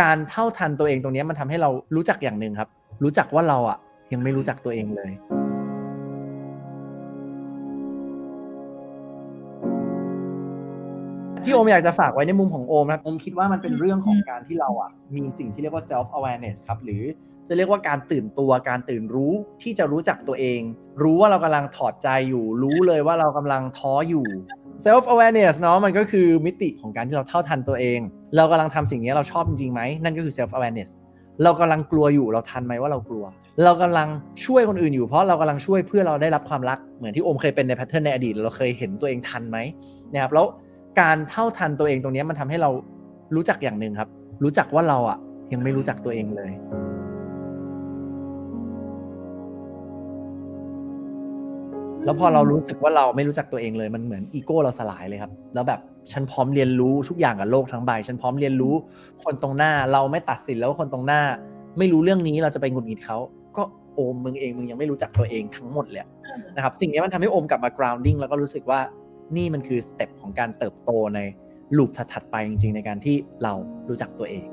การเท่าทันตัวเองตรงเนี้ยมันทำให้เรารู้จักอย่างหนึ่งครับ รู้จักว่าเราอะยังไม่รู้จักตัวเองเลย ที่โอมอยากจะฝากไว้ในมุมของโอมนะครับโอมคิดว่ามันเป็นเรื่องของการที่เราอะมีสิ่งที่เรียกว่า self awareness ครับ หรือจะเรียกว่าการตื่นตัวการตื่นรู้ที่จะรู้จักตัวเอง รู้ว่าเรากำลังถอดใจอยู่ รู้เลยว่าเรากำลังท้ออยู่ self awareness เนาะมันก็คือมิติของการที่เราเท่าทันตัวเอง เรากำลังทำสิ่งนี้เราชอบจริงๆไหมนั่นก็คือ self awareness เรากำลังกลัวอยู่เราทันไหมว่าเรากลัว เรากำลังช่วยคนอื่นอยู่เพราะเรากำลังช่วยเพื่อเราได้รับความรักเหมือนที่โอมเคยเป็นในแพทเทิร์นในอดีต เราเคยเห็นตัวเองทันไหมนะครับแล้วการเท่าทันตัวเองตรงนี้มันทำให้เรารู้จักอย่างหนึ่งครับ รู้จักว่าเราอะยังไม่รู้จักตัวเองเลย แล้วพอเรารู้สึกว่าเราไม่รู้จักตัวเองเลย มันเหมือนอีโก้เราสลายเลยครับ แล้วแบบฉันพร้อมเรียนรู้ทุกอย่างกับโลกทั้งใบ ฉันพร้อมเรียนรู้คนตรงหน้า เราไม่ตัดสินแล้วว่าคนตรงหน้า ไม่รู้เรื่องนี้เราจะไปหงุดหงิดเขาก็โอมมึงเองมึงยังไม่รู้จักตัวเองทั้งหมดเลยนะครับสิ่งนี้มันทำให้โอมกลับมา grounding แล้วก็รู้สึกว่านี่มันคือสเต็ปของการเติบโตในลูปถัดๆไปจริงๆ ในการที่เรารู้จักตัวเอง